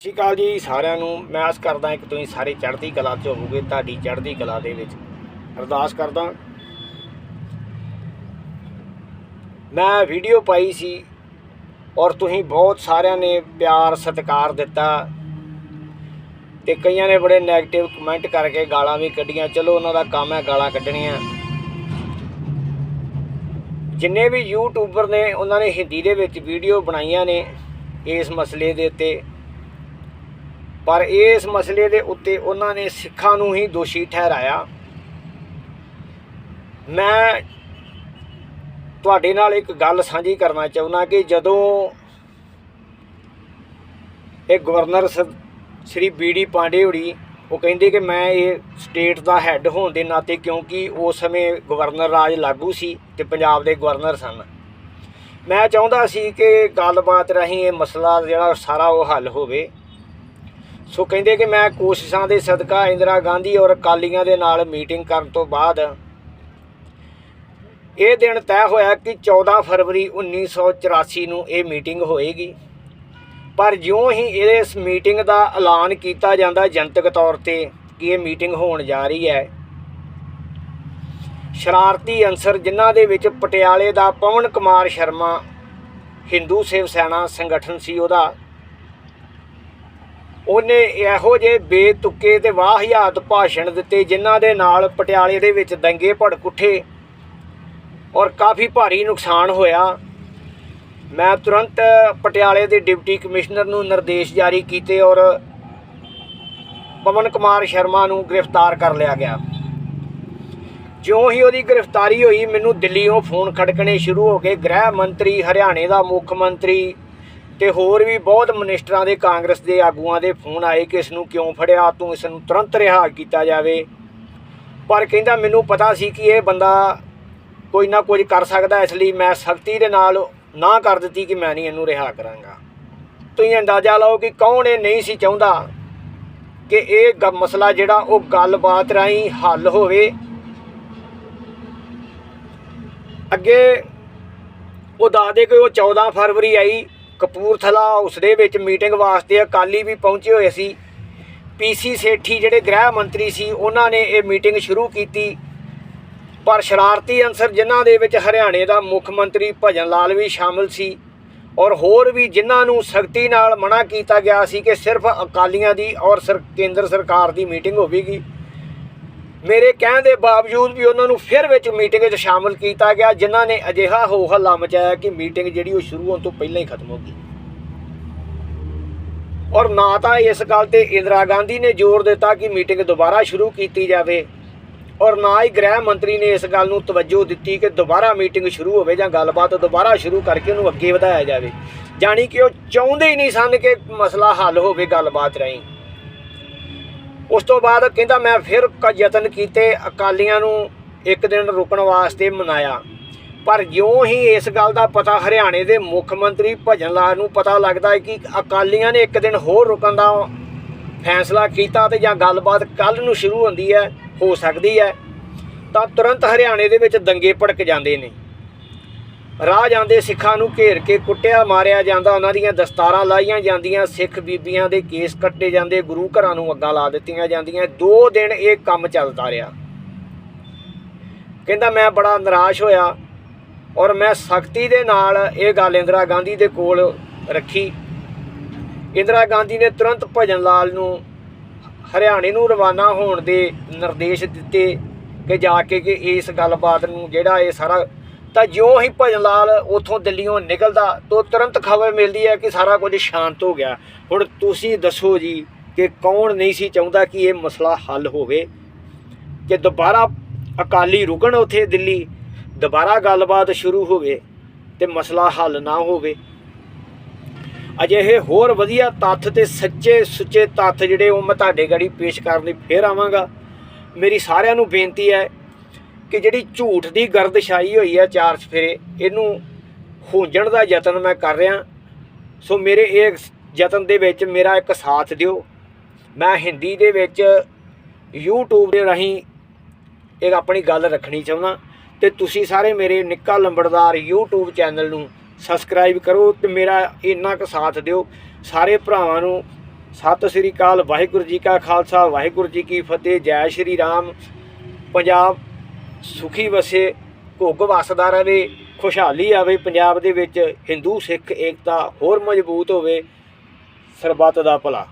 ਸਤਿ ਸ਼੍ਰੀ ਅਕਾਲ ਜੀ ਸਾਰਿਆਂ ਨੂੰ। ਮੈਂ ਆਸ ਕਰਦਾ ਕਿ ਤੁਸੀਂ ਸਾਰੇ ਚੜ੍ਹਦੀ ਕਲਾ 'ਚ ਹੋਵੋਗੇ, ਤੁਹਾਡੀ ਚੜ੍ਹਦੀ ਕਲਾ ਦੇ ਵਿੱਚ। ਅਰਦਾਸ ਕਰਦਾ ਮੈਂ ਵੀਡੀਓ ਪਾਈ ਸੀ ਔਰ ਤੁਸੀਂ ਬਹੁਤ ਸਾਰਿਆਂ ਨੇ ਪਿਆਰ ਸਤਿਕਾਰ ਦਿੱਤਾ ਤੇ ਕਈਆਂ ਨੇ ਬੜੇ 네ਗੇਟਿਵ ਕਮੈਂਟ ਕਰਕੇ ਗਾਲਾਂ ਵੀ ਕੱਢੀਆਂ। ਚਲੋ, ਉਹਨਾਂ ਦਾ ਕੰਮ ਹੈ ਗਾਲਾਂ ਕੱਢਣੀਆਂ। ਜਿੰਨੇ ਵੀ ਯੂਟਿਊਬਰ ਨੇ, ਉਹਨਾਂ ਨੇ ਹਿੰਦੀ ਦੇ ਵਿੱਚ ਵੀਡੀਓ ਬਣਾਈਆਂ ਨੇ ਇਸ ਮਸਲੇ ਦੇ ਉੱਤੇ। ਪਰ ਇਸ ਮਸਲੇ ਦੇ ਉੱਤੇ ਉਹਨਾਂ ਨੇ ਸਿੱਖਾਂ ਨੂੰ ਹੀ ਦੋਸ਼ੀ ਠਹਿਰਾਇਆ। ਮੈਂ ਤੁਹਾਡੇ ਨਾਲ ਇੱਕ ਗੱਲ ਸਾਂਝੀ ਕਰਨਾ ਚਾਹੁੰਦਾ ਕਿ ਜਦੋਂ ਇਹ ਗਵਰਨਰ ਸ- ਸ਼੍ਰੀ ਬੀਡੀ ਪਾਂਡੇ ਹੋਰੀ, ਉਹ ਕਹਿੰਦੇ ਕਿ ਮੈਂ ਇਹ ਸਟੇਟ ਦਾ ਹੈੱਡ ਹੋਣ ਦੇ ਨਾਤੇ ਕਿਉਂਕਿ ਉਸ ਸਮੇਂ ਗਵਰਨਰ ਰਾਜ ਲਾਗੂ ਸੀ ਤੇ ਪੰਜਾਬ ਦੇ ਗਵਰਨਰ ਸਨ। ਮੈਂ ਚਾਹੁੰਦਾ ਸੀ ਕਿ ਗੱਲਬਾਤ ਰਾਹੀਂ ਇਹ ਮਸਲਾ ਜਿਹੜਾ ਸਾਰਾ ਉਹ ਹੱਲ ਹੋਵੇ। ਸੋ ਕਹਿੰਦੇ ਕਿ ਮੈਂ ਕੋਸ਼ਿਸ਼ਾਂ ਦੇ ਸਦਕਾ ਇੰਦਰਾ ਗਾਂਧੀ ਔਰ ਅਕਾਲੀਆਂ ਦੇ ਨਾਲ ਮੀਟਿੰਗ ਕਰਨ ਤੋਂ ਬਾਅਦ ਇਹ ਦਿਨ ਤੈਅ ਹੋਇਆ ਕਿ 14 ਫਰਵਰੀ 1984 ਨੂੰ ਇਹ ਮੀਟਿੰਗ ਹੋਏਗੀ। ਪਰ ਜਿਉਂ ਹੀ ਇਸ ਮੀਟਿੰਗ ਦਾ ਐਲਾਨ ਕੀਤਾ ਜਾਂਦਾ, ਜਨਤਕ ਤੌਰ ਤੇ ਕਿ ਇਹ ਮੀਟਿੰਗ ਹੋਣ ਜਾ ਰਹੀ ਹੈ। ਸ਼ਰਾਰਤੀ ਅੰਸਰ ਜਿਨ੍ਹਾਂ ਦੇ ਵਿੱਚ ਪਟਿਆਲੇ ਦਾ ਪਵਨ ਕੁਮਾਰ ਸ਼ਰਮਾ, ਹਿੰਦੂ ਸੇਵ ਸੈਨਾ ਸੰਗਠਨ ਸੀ ਉਹਦਾ ਉਹਨੇ ਇਹੋ ਜਿਹੇ ਬੇਤੁਕੇ ਤੇ ਵਾਹਿਆਤ ਭਾਸ਼ਣ ਦਿੱਤੇ ਜਿਨ੍ਹਾਂ ਦੇ ਨਾਲ ਪਟਿਆਲੇ ਦੇ ਵਿੱਚ ਦੰਗੇ ਭੜਕ ਉੱਠੇ ਔਰ ਕਾਫੀ ਭਾਰੀ ਨੁਕਸਾਨ ਹੋਇਆ। ਮੈਂ ਤੁਰੰਤ ਪਟਿਆਲੇ ਦੇ ਡਿਪਟੀ ਕਮਿਸ਼ਨਰ ਨੂੰ ਨਿਰਦੇਸ਼ ਜਾਰੀ ਕੀਤੇ ਔਰ ਪਵਨ ਕੁਮਾਰ ਸ਼ਰਮਾ ਨੂੰ ਗ੍ਰਿਫਤਾਰ ਕਰ ਲਿਆ ਗਿਆ। ਜਿਉਂ ਹੀ ਉਹਦੀ ਗ੍ਰਿਫਤਾਰੀ ਹੋਈ, ਮੈਨੂੰ ਦਿੱਲੀੋਂ ਫੋਨ ਖੜਕਣੇ ਸ਼ੁਰੂ ਹੋ ਗਏ। ਗ੍ਰਹਿ ਮੰਤਰੀ, ਹਰਿਆਣੇ ਦਾ ਮੁੱਖ ਮੰਤਰੀ ਤੇ ਹੋਰ ਵੀ ਬਹੁਤ ਮਨਿਸਟਰਾਂ ਦੇ ਕਾਂਗਰਸ ਦੇ ਆਗੂਆਂ ਦੇ ਫੋਨ ਆਏ ਕਿ ਇਸ ਨੂੰ ਕਿਉਂ ਫੜਿਆ, ਤੂੰ ਇਸ ਨੂੰ ਤੁਰੰਤ ਰਿਹਾ ਕੀਤਾ ਜਾਵੇ। ਪਰ ਕਹਿੰਦਾ, ਮੈਨੂੰ ਪਤਾ ਸੀ ਕਿ ਇਹ ਬੰਦਾ ਕੋਈ ਨਾ ਕੁਝ ਕਰ ਸਕਦਾ, ਇਸ ਲਈ ਮੈਂ ਸਖਤੀ ਦੇ ਨਾਲ ਨਾ ਕਰ ਦਿੱਤੀ ਕਿ ਮੈਂ ਨਹੀਂ ਇਹਨੂੰ ਰਿਹਾ ਕਰਾਂਗਾ। ਤੁਸੀਂ ਅੰਦਾਜ਼ਾ ਲਾਓ ਕਿ ਕੌਣ ਇਹ ਨਹੀਂ ਸੀ ਚਾਹੁੰਦਾ ਕਿ ਇਹ ਗ- ਮਸਲਾ ਜਿਹੜਾ ਉਹ ਗੱਲਬਾਤ ਰਾਹੀਂ ਹੱਲ ਹੋਵੇ। ਅੱਗੇ ਉਹ ਦੱਸਦੇ ਕਿ ਉਹ 14 ਫਰਵਰੀ ਆਈ। ਕਪੂਰਥਲਾ ਉਸ ਦੇ ਵਿੱਚ ਮੀਟਿੰਗ ਵਾਸਤੇ ਅਕਾਲੀ ਵੀ ਪਹੁੰਚੇ ਹੋਏ ਸੀ। ਪੀਸੀ ਸੇਠੀ ਜਿਹੜੇ ਗ੍ਰਹਿ ਮੰਤਰੀ ਸੀ, ਉਹਨਾਂ ਨੇ ਇਹ ਮੀਟਿੰਗ ਸ਼ੁਰੂ ਕੀਤੀ। ਪਰ ਸ਼ਰਾਰਤੀ ਅੰਸਰ ਜਿਨ੍ਹਾਂ ਦੇ ਵਿੱਚ ਹਰਿਆਣੇ ਦਾ ਮੁੱਖ ਮੰਤਰੀ ਭਜਨ ਲਾਲ ਵੀ ਸ਼ਾਮਲ ਸੀ। ਔਰ ਹੋਰ ਵੀ ਜਿਨ੍ਹਾਂ ਨੂੰ ਸਖਤੀ ਨਾਲ ਮਨਾ ਕੀਤਾ ਗਿਆ ਸੀ ਕਿ ਸਿਰਫ ਅਕਾਲੀਆਂ ਦੀ ਔਰ ਸਰ, ਕੇਂਦਰ ਸਰਕਾਰ ਦੀ ਮੀਟਿੰਗ ਹੋਵੇਗੀ। ਮੇਰੇ ਕਹਿਣ ਦੇ ਬਾਵਜੂਦ ਵੀ ਉਹਨਾਂ ਨੂੰ ਫਿਰ ਵਿੱਚ ਮੀਟਿੰਗ 'ਚ ਸ਼ਾਮਲ ਕੀਤਾ ਗਿਆ, ਜਿਨ੍ਹਾਂ ਨੇ ਅਜਿਹਾ ਹੋ ਹੱਲਾ ਮਚਾਇਆ ਕਿ ਮੀਟਿੰਗ ਜਿਹੜੀ ਉਹ ਸ਼ੁਰੂ ਹੋਣ ਤੋਂ ਪਹਿਲਾਂ ਹੀ ਖਤਮ ਹੋ ਗਈ। ਔਰ ਨਾ ਤਾਂ ਇਸ ਗੱਲ ਤੇ ਇੰਦਰਾ ਗਾਂਧੀ ਨੇ ਜ਼ੋਰ ਦਿੱਤਾ ਕਿ ਮੀਟਿੰਗ ਦੁਬਾਰਾ ਸ਼ੁਰੂ ਕੀਤੀ ਜਾਵੇ, ਔਰ ਨਾ ਹੀ ਗ੍ਰਹਿ ਮੰਤਰੀ ਨੇ ਇਸ ਗੱਲ ਨੂੰ ਤਵੱਜੋ ਦਿੱਤੀ ਕਿ ਦੁਬਾਰਾ ਮੀਟਿੰਗ ਸ਼ੁਰੂ ਹੋਵੇ ਜਾਂ ਗੱਲਬਾਤ ਦੁਬਾਰਾ ਸ਼ੁਰੂ ਕਰਕੇ ਉਹਨੂੰ ਅੱਗੇ ਵਧਾਇਆ ਜਾਵੇ। ਜਾਣੀ ਕਿ ਉਹ ਚਾਹੁੰਦੇ ਹੀ ਨਹੀਂ ਸਨ ਕਿ ਮਸਲਾ ਹੱਲ ਹੋਵੇ ਗੱਲਬਾਤ ਰਾਹੀਂ। ਉਸ ਤੋਂ ਬਾਅਦ ਕਹਿੰਦਾ ਮੈਂ ਫਿਰ ਯਤਨ ਕੀਤੇ, ਅਕਾਲੀਆਂ ਨੂੰ ਇੱਕ ਦਿਨ ਰੁਕਣ ਵਾਸਤੇ ਮਨਾਇਆ। ਪਰ ਜਿਉਂ ਹੀ ਇਸ ਗੱਲ ਦਾ ਪਤਾ ਹਰਿਆਣੇ ਦੇ ਮੁੱਖ ਮੰਤਰੀ ਭਜਨ ਲਾਲ ਨੂੰ ਪਤਾ ਲੱਗਦਾ ਹੈ ਕਿ ਅਕਾਲੀਆਂ ਨੇ ਇੱਕ ਦਿਨ ਹੋਰ ਰੁਕਣ ਦਾ ਫੈਸਲਾ ਕੀਤਾ ਤੇ ਜਾਂ ਗੱਲਬਾਤ ਕੱਲ ਨੂੰ ਸ਼ੁਰੂ ਹੁੰਦੀ ਹੈ, ਹੋ ਸਕਦੀ ਹੈ, ਤਾਂ ਤੁਰੰਤ ਹਰਿਆਣੇ ਦੇ ਵਿੱਚ ਦੰਗੇ ਭੜਕ ਜਾਂਦੇ ਨੇ। ਰਾਹ ਜਾਂਦੇ ਸਿੱਖਾਂ ਨੂੰ ਘੇਰ ਕੇ ਕੁੱਟਿਆ, ਮਾਰਿਆ ਜਾਂਦਾ, ਉਹਨਾਂ ਦੀਆਂ ਦਸਤਾਰਾਂ ਲਾਈਆਂ ਜਾਂਦੀਆਂ, ਸਿੱਖ ਬੀਬੀਆਂ ਦੇ ਕੇਸ ਕੱਟੇ ਜਾਂਦੇ, ਗੁਰੂ ਘਰਾਂ ਨੂੰ ਅੱਗਾਂ ਲਾ ਦਿੱਤੀਆਂ ਜਾਂਦੀਆਂ। ਦੋ ਦਿਨ ਇਹ ਕੰਮ ਚੱਲਦਾ ਰਿਹਾ। ਕਹਿੰਦਾ, ਮੈਂ ਬੜਾ ਨਿਰਾਸ਼ ਹੋਇਆ ਔਰ ਮੈਂ ਸਖਤੀ ਦੇ ਨਾਲ ਇਹ ਗੱਲ ਇੰਦਰਾ ਗਾਂਧੀ ਦੇ ਕੋਲ ਰੱਖੀ। ਇੰਦਰਾ ਗਾਂਧੀ ਨੇ ਤੁਰੰਤ ਭਜਨ ਲਾਲ ਨੂੰ ਹਰਿਆਣੇ ਨੂੰ ਰਵਾਨਾ ਹੋਣ ਦੇ ਨਿਰਦੇਸ਼ ਦਿੱਤੇ ਕਿ ਜਾ ਕੇ ਕਿ ਇਸ ਗੱਲਬਾਤ ਨੂੰ ਜਿਹੜਾ ਇਹ ਸਾਰਾ ਤਾਂ ਜਿਉਂ ਹੀ ਭਜਨ ਲਾਲ ਉਥੋਂ ਦਿੱਲੀੋਂ ਨਿਕਲਦਾ, ਤਾਂ ਤੁਰੰਤ ਖਬਰ ਮਿਲਦੀ ਹੈ ਕਿ ਸਾਰਾ ਕੁਝ ਸ਼ਾਂਤ ਹੋ ਗਿਆ। ਹੁਣ ਤੁਸੀਂ ਦੱਸੋ ਜੀ ਕਿ ਕੌਣ ਨਹੀਂ ਸੀ ਚਾਹੁੰਦਾ ਕਿ ਇਹ ਮਸਲਾ ਹੱਲ ਹੋਵੇ? ਕਿ ਦੁਬਾਰਾ ਅਕਾਲੀ ਰੁਕਣ ਉਥੇ ਦਿੱਲੀ, ਦੁਬਾਰਾ ਗੱਲਬਾਤ ਸ਼ੁਰੂ ਹੋਵੇ ਤੇ ਮਸਲਾ ਹੱਲ ਨਾ ਹੋਵੇ? ਅਜਿਹੇ ਹੋਰ ਵਧੀਆ ਤੱਥ ਤੇ ਸੱਚੇ ਸੁੱਚੇ ਤੱਥ ਜਿਹੜੇ ਉਹ ਮੈਂ ਤੁਹਾਡੇ ਗੜੀ ਪੇਸ਼ ਕਰਨ ਲਈ ਫੇਰ ਆਵਾਂਗਾ। ਮੇਰੀ ਸਾਰਿਆਂ ਨੂੰ ਬੇਨਤੀ ਹੈ ਕਿ ਜਿਹੜੀ ਝੂਠ ਦੀ ਗਰਦਸ਼ਾਈ ਹੋਈ ਹੈ ਚਾਰ ਚਫੇਰੇ, ਇਹਨੂੰ ਹੁੰਜਣ ਦਾ ਯਤਨ ਮੈਂ ਕਰ ਰਿਹਾ। ਸੋ ਮੇਰੇ ਇਹ ਯਤਨ ਦੇ ਵਿੱਚ ਮੇਰਾ ਇੱਕ ਸਾਥ ਦਿਓ। ਮੈਂ ਹਿੰਦੀ ਦੇ ਵਿੱਚ YouTube ਦੇ ਰਾਹੀਂ ਇਹ ਆਪਣੀ ਗੱਲ ਰੱਖਣੀ ਚਾਹੁੰਦਾ। ਤੇ ਤੁਸੀਂ ਸਾਰੇ ਮੇਰੇ ਨਿੱਕਾ ਲੰਬੜਦਾਰ YouTube ਚੈਨਲ ਨੂੰ ਸਬਸਕ੍ਰਾਈਬ ਕਰੋ ਤੇ ਮੇਰਾ ਇੰਨਾ ਕੁ ਸਾਥ ਦਿਓ। ਸਾਰੇ ਭਰਾਵਾਂ ਨੂੰ ਸਤਿ ਸ੍ਰੀ ਅਕਾਲ, ਵਾਹਿਗੁਰੂ ਜੀ ਕਾ ਖਾਲਸਾ, ਵਾਹਿਗੁਰੂ ਜੀ ਕੀ ਫਤਿਹ, ਜੈ ਸ਼੍ਰੀ ਰਾਮ। ਪੰਜਾਬ ਸੁਖੀ ਵਸੇ, ਘੁੱਗ ਵਸਦਾ ਰਹੇ, ਖੁਸ਼ਹਾਲੀ ਆਵੇ, ਪੰਜਾਬ ਦੇ ਵਿੱਚ ਹਿੰਦੂ, ਸਿੱਖ, ਏਕਤਾ ਹੋਰ ਮਜ਼ਬੂਤ ਹੋਵੇ, ਸਰਬੱਤ ਦਾ ਭਲਾ।